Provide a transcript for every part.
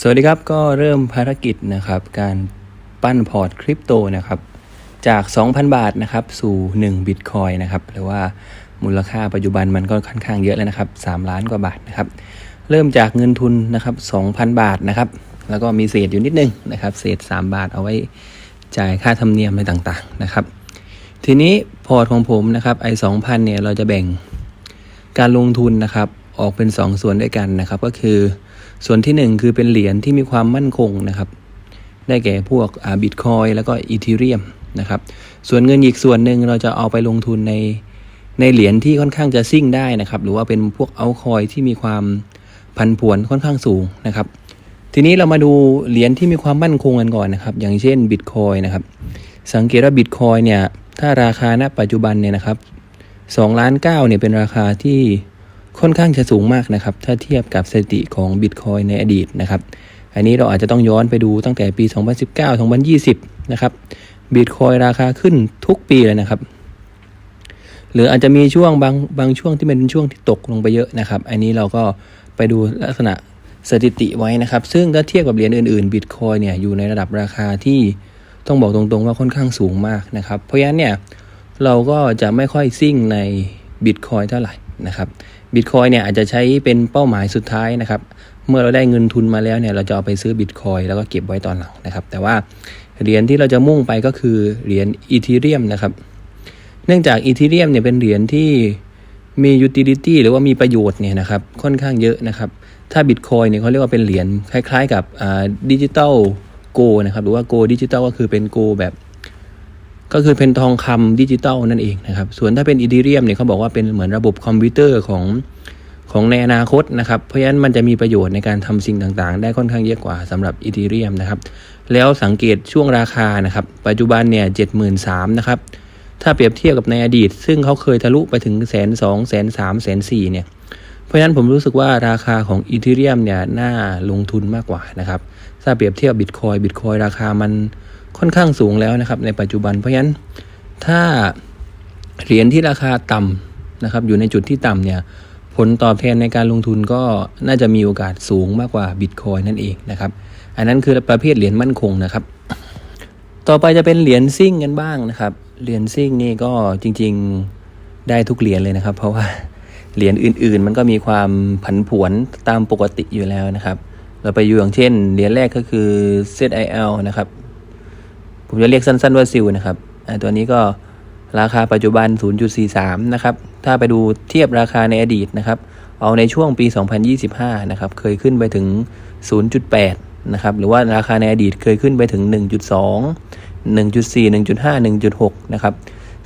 สวัสดีครับก็เริ่มภารกิจนะครับ การปั้นพอร์ตคริปโตนะครับ จาก 2,000 บาทนะครับ สู่1บิตคอยนะครับหรือว่ามูลค่าปัจจุบันมันก็ค่อนข้างเยอะแล้วนะครับ 3 ล้านกว่าบาทนะครับ เริ่มจากเงินทุนนะครับ 2,000 บาทนะครับ แล้วก็มีเศษอยู่นิดนึงนะครับ เศษ 3 บาทเอาไว้จ่ายค่าธรรมเนียมอะไรต่างๆนะครับ ทีนี้พอร์ตของผมนะครับไอ้2,000เนี่ยเราจะแบ่งการลงทุนนะครับ ออกเป็น 2 ส่วนด้วยกันนะครับ ก็คือ ส่วนที่ 1 คือเป็นเหรียญที่มีความมั่นคงนะครับ ได้แก่พวกบิตคอยแล้วก็อีทีเรียมนะครับ ส่วนเงินอีกส่วนหนึ่งเราจะเอาไปลงทุนในในเหรียญที่ค่อนข้างจะซิ่งได้นะครับ หรือว่าเป็นพวกเอาคอยที่มีความพันผวนค่อนข้างสูงนะครับ ทีนี้เรามาดูเหรียญที่มีความมั่นคงกันก่อนนะครับ อย่างเช่นบิตคอยนะครับ สังเกตว่าบิตคอยเนี่ย ถ้าราคาณปัจจุบันเนี่ยนะครับ2ล้าน9เนี่ยเป็นราคาที่ ค่อนข้างจะสูงมากนะครับ ถ้าเทียบกับสถิติของบิตคอยในอดีตนะครับ อันนี้เราอาจจะต้องย้อนไปดูตั้งแต่ปี 2019 2020 นะครับบิตคอยราคาขึ้นทุกปีเลยนะครับ หรืออาจจะมีช่วงบางบางช่วงที่เป็นช่วงที่ตกลงไปเยอะนะครับ อันนี้เราก็ไปดูลักษณะสถิติไว้นะครับ ซึ่งถ้าเทียบกับเหรียญอื่นๆบิตคอยเนี่ยอยู่ในระดับราคาที่ต้องบอกตรงๆว่าค่อนข้างสูงมากนะครับ เพราะฉะนั้นเนี่ยเราก็จะไม่ค่อยซิ่งในบิตคอยเท่าไหร่นะครับ บิตคอยเนี่ยอาจจะใช้เป็นเป้าหมายสุดท้ายนะครับ เมื่อเราได้เงินทุนมาแล้วเนี่ยเราจะเอาไปซื้อบิตคอยแล้วก็เก็บไว้ตอนหลังนะครับ แต่ว่าเหรียญที่เราจะมุ่งไปก็คือเหรียญอีทีเรียมนะครับ เนื่องจากอีทีเรียมเนี่ยเป็นเหรียญที่มียูทิลิตี้หรือว่ามีประโยชน์เนี่ยนะครับค่อนข้างเยอะนะครับ ถ้าบิตคอยเนี่ยเขาเรียกว่าเป็นเหรียญคล้ายๆ กับดิจิตอลโกนะครับหรือว่าโกดิจิตอลก็คือเป็นโกแบบ ก็คือเป็นทองคำดิจิตอลนั่นเองนะครับ ส่วนถ้าเป็นอีทีเรียมเนี่ยเขาบอกว่าเป็นเหมือนระบบคอมพิวเตอร์ของของในอนาคตนะครับ เพราะฉะนั้นมันจะมีประโยชน์ในการทำสิ่งต่างๆ ได้ค่อนข้างเยอะกว่าสำหรับอีทีเรียมนะครับ แล้วสังเกตช่วงราคานะครับ ปัจจุบันเนี่ยเจ็ดหมื่นสามนะครับ ถ้าเปรียบเทียบกับในอดีต ซึ่งเขาเคยทะลุไปถึงแสนสองแสนสามแสนสี่เนี่ย เพราะฉะนั้นผมรู้สึกว่าราคาของอีทีเรียมเนี่ยน่าลงทุนมากกว่านะครับ ถ้าเปรียบเทียบบิตคอยบิตคอยราคามัน ค่อนข้างสูงแล้วนะครับ ในปัจจุบันเพราะฉะนั้นถ้าเหรียญที่ราคาต่ำนะครับ อยู่ในจุดที่ต่ำเนี่ยผลตอบแทนในการลงทุนก็น่าจะมีโอกาสสูงมากกว่าบิตคอยนั่นเองนะครับ อันนั้นคือประเภทเหรียญมั่นคงนะครับ ต่อไปจะเป็นเหรียญซิ่งกันบ้างนะครับ เหรียญซิ่งนี่ก็จริงๆได้ทุกเหรียญเลยนะครับ เพราะว่าเหรียญอื่น ๆ มันก็มีความผันผวนตามปกติอยู่แล้วนะครับ เราไปอยู่อย่างเช่น เหรียญแรกก็คือ ZIL นะครับ ผมจะเรียกสั้นๆว่าซิลนะครับตัวนี้ก็ราคาปัจจุบัน 0.43 นะครับ ถ้าไปดูเทียบราคาในอดีตนะครับ เอาในช่วงปี 2025 นะครับ เคยขึ้นไปถึง 0.8 นะครับ หรือว่าราคาในอดีตเคยขึ้นไปถึง 1.2 1.4 1.5 1.6 นะครับ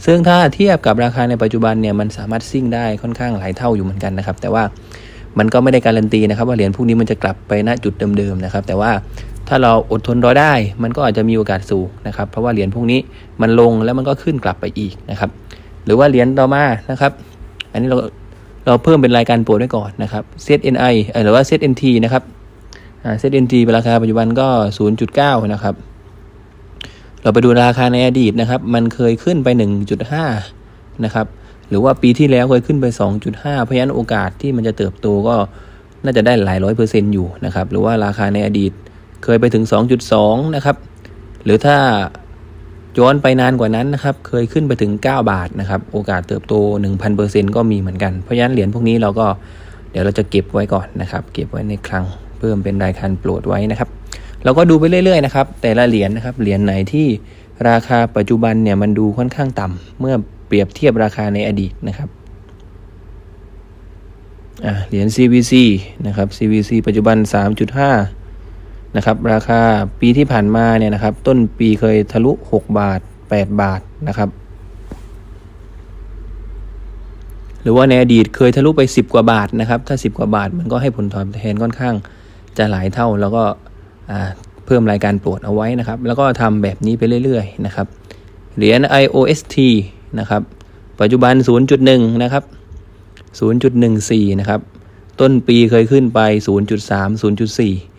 ซึ่งถ้าเทียบกับราคาในปัจจุบันเนี่ย มันสามารถซิ่งได้ค่อนข้างหลายเท่าอยู่เหมือนกันนะครับ แต่ว่ามันก็ไม่ได้การันตีนะครับว่าเหรียญพวกนี้มันจะกลับไปณจุดเดิมๆนะครับ แต่ว่า ถ้าเราอดทนรอได้ มันก็อาจจะมีโอกาสสูงนะครับ เพราะว่าเหรียญพวกนี้มันลงแล้วมันก็ขึ้นกลับไปอีกนะครับ หรือว่าเหรียญต่อมานะครับ อันนี้เราเราเพิ่มเป็นรายการโปรดไว้ก่อนนะครับ ZNI หรือว่า ZNT นะครับ ZNT ราคาปัจจุบันก็ 0.9 นะครับ เราไปดูราคาในอดีตนะครับ มันเคยขึ้นไป 1.5 นะครับ หรือว่าปีที่แล้วเคยขึ้นไป 2.5 เพราะฉะนั้นโอกาสที่มันจะเติบโตก็น่าจะได้หลายร้อยเปอร์เซ็นต์อยู่นะครับ หรือว่าราคาในอดีต เคยไปถึง 2.2 นะครับ หรือถ้าย้อนไปนานกว่านั้นนะครับ เคยขึ้นไปถึง 9 บาทนะครับ โอกาสเติบโต 1,000%ก็มีเหมือนกัน เพราะฉะนั้นเหรียญพวกนี้เราก็เดี๋ยวเราจะเก็บไว้ก่อนนะครับ เก็บไว้ในคลังเพิ่มเป็นรายการโปรดไว้นะครับ เราก็ดูไปเรื่อยๆนะครับ แต่ละเหรียญนะครับ เหรียญไหนที่ราคาปัจจุบันเนี่ยมันดูค่อนข้างต่ำเมื่อเปรียบเทียบราคาในอดีตนะครับเหรียญ CVC นะครับ CVC ปัจจุบัน 3.5 นะครับราคาปีที่ผ่านมาเนี่ยนะครับ ต้นปีเคยทะลุ 6 บาท 8 บาทนะครับ หรือว่าในอดีตเคยทะลุไป 10 กว่าบาทนะครับ ถ้า 10 กว่าบาทมันก็ให้ผลตอบแทนค่อนข้างจะหลายเท่าแล้วก็เพิ่มรายการโปรดเอาไว้นะครับ แล้วก็ทำแบบนี้ไปเรื่อยๆนะครับเหรียญ IOST นะครับ ปัจจุบัน 0.1 นะครับ 0.14 นะครับ ต้นปีเคยขึ้นไป 0.3 0.4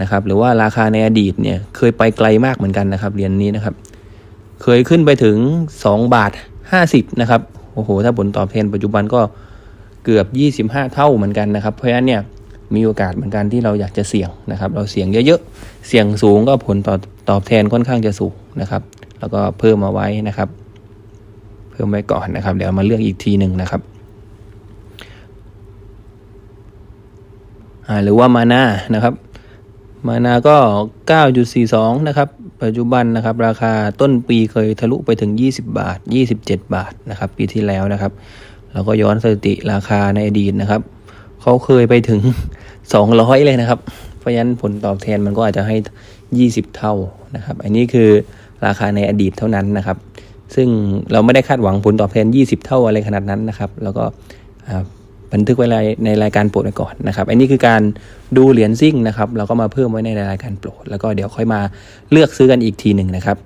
นะครับหรือว่าราคาในอดีตเนี่ยเคยไปไกลมากเหมือนกันนะครับเหรียญนนี้นะครับ เคยขึ้นไปถึง 2 บาท 50 นะครับโอ้โห ถ้าผลตอบแทนปัจจุบันก็เกือบ 25 เท่าเหมือนกันนะครับ เพราะฉะนั้นเนี่ยมีโอกาสเหมือนกันที่เราอยากจะเสี่ยงนะครับ เราเสี่ยงเยอะๆ เสี่ยงสูงก็ผลตอบตอบแทนค่อนข้างจะสูงนะครับ แล้วก็เพิ่มมาไว้นะครับ เพิ่มไว้ก่อนนะครับ เดี๋ยวมาเลือกอีกทีหนึ่งนะครับหรือว่ามานานะครับ มานาก็ 9.42 นะครับ ปัจจุบันนะครับ ราคาต้นปีเคยทะลุไปถึง 20 บาท 27 บาทนะครับ ปีที่แล้วนะครับเราก็ย้อนสถิติราคาในอดีตนะครับ เขาเคยไปถึง 200 เลยนะครับ เพราะฉะนั้นผลตอบแทนมันก็อาจจะให้ 20 เท่านะครับ อันนี้คือราคาในอดีตเท่านั้นนะครับ ซึ่งเราไม่ได้คาดหวังผลตอบแทน 20 เท่าอะไรขนาดนั้นนะครับ แล้วก็ บันทึกไว้ในรายการโปรดก่อนนะครับ อันนี้คือการดูเหรียญซิ่งนะครับ เราก็มาเพิ่มไว้ในรายการโปรด แล้วก็เดี๋ยวค่อยมาเลือกซื้อกันอีกทีหนึ่งนะครับ